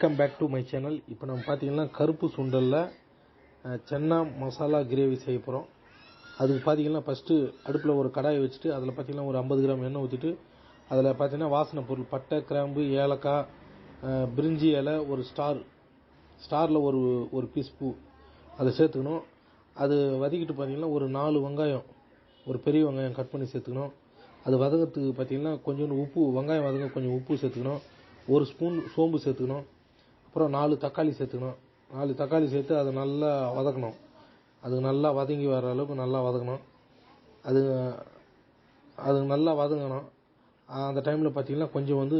Welcome back to my channel இப்போ நம்ம பார்த்தீங்கன்னா கருப்பு சுண்டலில் சென்னா மசாலா கிரேவி செய்ய போகிறோம் அதுக்கு பார்த்தீங்கன்னா ஃபஸ்ட்டு அடுப்பில் ஒரு கடாயை வச்சுட்டு அதில் பார்த்தீங்கன்னா ஒரு ஐம்பது கிராம் எண்ணெய் ஊற்றிட்டு அதில் பார்த்தீங்கன்னா வாசனை பொருள் பட்டை கிராம்பு ஏலக்காய் பிரிஞ்சி இலை ஒரு ஸ்டார் ஸ்டாரில் ஒரு ஒரு பீஸ் பூ. அதை சேர்த்துக்கணும். அது வதக்கிட்டு பார்த்தீங்கன்னா ஒரு நாலு வெங்காயம் ஒரு பெரிய வெங்காயம் கட் பண்ணி சேர்த்துக்கணும். அது வதங்கிறதுக்கு பார்த்தீங்கன்னா கொஞ்சோண்டு உப்பு வெங்காயம் வதங்க கொஞ்சம் உப்பு சேர்த்துக்கணும். ஒரு ஸ்பூன் சோம்பு சேர்த்துக்கணும். அப்புறம் நாலு தக்காளி சேர்த்துக்கணும். நாலு தக்காளி சேர்த்து அதை நல்லா வதக்கணும். அது நல்லா வதங்கி வர அளவுக்கு நல்லா வதக்கணும். அது அது நல்லா வதங்கணும். அந்த டைமில் பார்த்தீங்கன்னா கொஞ்சம் வந்து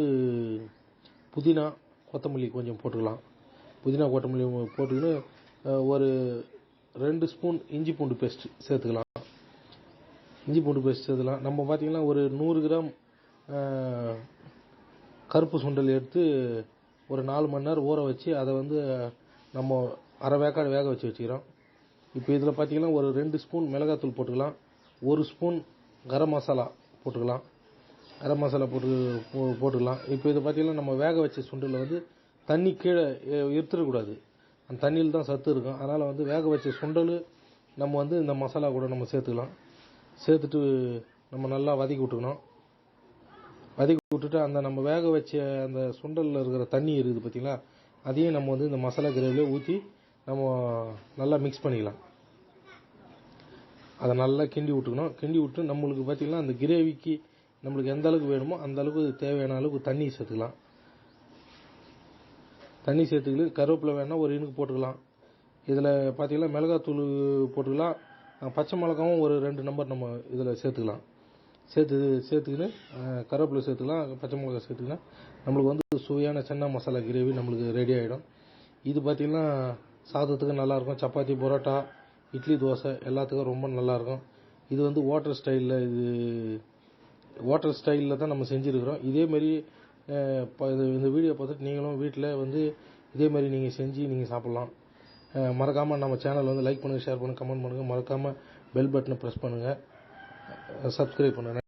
புதினா கொத்தமல்லி கொஞ்சம் போட்டுக்கலாம். புதினா கொத்தமல்லி போட்டுக்கின்னு ஒரு ரெண்டு ஸ்பூன் இஞ்சி பூண்டு பேஸ்ட் சேர்த்துக்கலாம். இஞ்சி பூண்டு பேஸ்ட் சேர்த்துக்கலாம். நம்ம பார்த்திங்கன்னா ஒரு நூறு கிராம் கருப்பு சுண்டல் எடுத்து ஒரு நாலு மணி நேரம் ஊற வச்சு அதை வந்து நம்ம அரை வேக்காடு வேக வச்சு வச்சுக்கிறோம். இப்போ இதில் பார்த்தீங்கன்னா ஒரு ரெண்டு ஸ்பூன் மிளகாத்தூள் போட்டுக்கலாம். ஒரு ஸ்பூன் கரம் மசாலா போட்டுக்கலாம். கரம் மசாலா போட்டு போ- போட்டுக்கலாம். இப்போ இது பார்த்தீங்கன்னா நம்ம வேக வச்ச சுண்டலில் வந்து தண்ணி கீழே எடுத்துடக்கூடாது அந்த தண்ணியில் தான் சத்து இருக்கும். அதனால் வந்து வேக வச்ச சுண்டல் நம்ம வந்து இந்த மசாலா கூட நம்ம சேர்த்துக்கலாம். சேர்த்துட்டு நம்ம நல்லா வதக்கி விட்டுக்கணும். விட்டுட்டு அந்த நம்ம வேக வச்ச அந்த சுண்டலில் இருக்கிற தண்ணி இருக்குது பார்த்தீங்களா அதையும் நம்ம வந்து இந்த மசாலா கிரேவிலே ஊற்றி நம்ம நல்லா மிக்ஸ் பண்ணிக்கலாம். அதை நல்லா கிண்டி விட்டுக்கணும். கிண்டி விட்டு நம்மளுக்கு பார்த்தீங்கன்னா அந்த கிரேவிக்கு நம்மளுக்கு எந்த அளவுக்கு வேணுமோ அந்த அளவுக்கு தேவையான அளவுக்கு தண்ணி சேர்த்துக்கலாம். தண்ணி சேர்த்துக்கிட்டு கருவேப்பிலை வேணால் ஒரு இனுக்கு போட்டுக்கலாம். இதில் பார்த்தீங்கன்னா மிளகாத்தூள் போட்டுக்கலாம். பச்சை மிளகாவும் ஒரு ரெண்டு நம்பர் நம்ம இதில் சேர்த்துக்கலாம். சேர்த்து சேர்த்துக்கின்னு கருவேப்பிலை சேர்த்துக்கலாம் பச்சை மிளகாய் சேர்த்துக்கலாம் நம்மளுக்கு வந்து சுவையான சென்னா மசாலா கிரேவி நம்மளுக்கு ரெடி ஆகிடும் இது பார்த்திங்கன்னா சாதத்துக்கு நல்லாயிருக்கும். சப்பாத்தி பரோட்டா இட்லி தோசை எல்லாத்துக்கும் ரொம்ப நல்லாயிருக்கும். இது வந்து வாட்டர் ஸ்டைலில் இது வாட்டர் ஸ்டைலில் தான் நம்ம செஞ்சுருக்கிறோம். இதேமாரி ப- இது- இந்த வீடியோ பார்த்துட்டு நீங்களும் வீட்டில் வந்து இதேமாரி நீங்கள் செஞ்சு நீங்கள் சாப்பிட்லாம். மறக்காமல் நம்ம சேனல் வந்து லைக் பண்ணுங்கள் ஷேர் பண்ணுங்கள் கமெண்ட் பண்ணுங்கள் மறக்காமல் பெல் பட்டனை ப்ரெஸ் பண்ணுங்கள் சப்ஸ்கிரைப் பண்ணுங்கள்